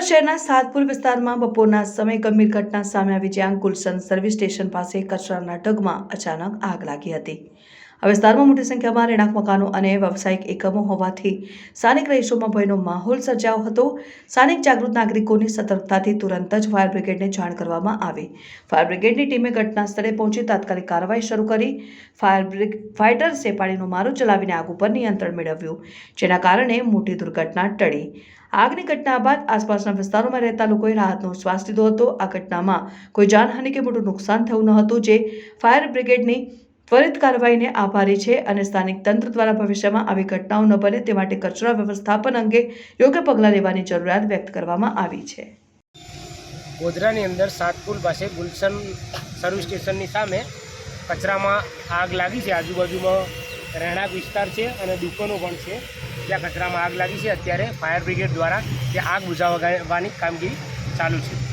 શહેરના સાતપુર વિસ્તારમાં બપોરના સમયે ગંભીર ઘટના સામે આવી જ્યાં ગુલશન સર્વિસ સ્ટેશન પાસે કચરાના ઢગમાં અચાનક આગ લાગી હતી. આ વિસ્તારમાં મોટી સંખ્યામાં રહેણાંક મકાનો અને વ્યવસાયિક એકમો હોવાથી સ્થાનિક રહીશોમાં ભયનો માહોલ સર્જાયો હતો. સ્થાનિક જાગૃત નાગરિકોની સતર્કતાથી તુરંત જ ફાયર બ્રિગેડને જાણ કરવામાં આવી. ફાયર બ્રિગેડની ટીમે ઘટના સ્થળે પહોંચી તાત્કાલિક કાર્યવાહી શરૂ કરી. ફાયર બ્રિગ ફાઇટર્સે પાણીનો મારો ચલાવીને આગ ઉપર નિયંત્રણ મેળવ્યું, જેના કારણે મોટી દુર્ઘટના ટળી. આગની ઘટના બાદ આસપાસના વિસ્તારોમાં રહેતા લોકોએ રાહતનો શ્વાસ લીધો હતો. આ ઘટનામાં કોઈ જાનહાનિ કે મોટું નુકસાન થયું ન હતું, જે ફાયર બ્રિગેડની ત્વરિત કાર્યવાહીને આભારી છે અને સ્થાનિક તંત્ર દ્વારા ભવિષ્યમાં આવી ઘટનાઓ ન બને તે માટે કચરા વ્યવસ્થાપન અંગે યોગ્ય પગલાં લેવાની જરૂરિયાત વ્યક્ત કરવામાં આવી છે ગોધરાની અંદર સાતપુર પાસે ગુલશન સર્વિસ સ્ટેશનની સામે કચરામાં આગ લાગી છે. આજુબાજુમાં રહેણાંક વિસ્તાર છે અને દુકાનો પણ છે. ત્યાં કચરામાં આગ લાગી છે, અત્યારે ફાયર બ્રિગેડ દ્વારા ત્યાં આગ બુઝાવવાની કામગીરી ચાલુ છે.